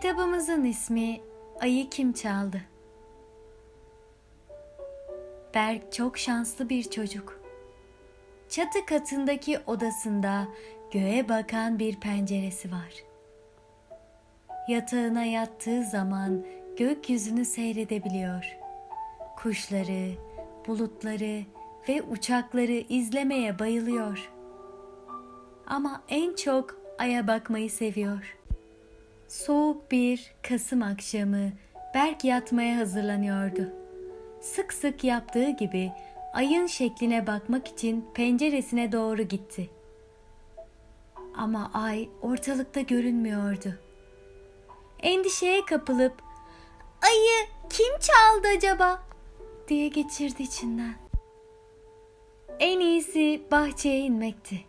Kitabımızın ismi Ayı Kim Çaldı? Berk çok şanslı bir çocuk. Çatı katındaki odasında göğe bakan bir penceresi var. Yatağına yattığı zaman gökyüzünü seyredebiliyor. Kuşları, bulutları ve uçakları izlemeye bayılıyor. Ama en çok aya bakmayı seviyor. Soğuk bir Kasım akşamı Berk yatmaya hazırlanıyordu. Sık sık yaptığı gibi ayın şekline bakmak için penceresine doğru gitti. Ama ay ortalıkta görünmüyordu. Endişeye kapılıp "Ayı kim çaldı acaba?" diye geçirdi içinden. En iyisi bahçeye inmekti.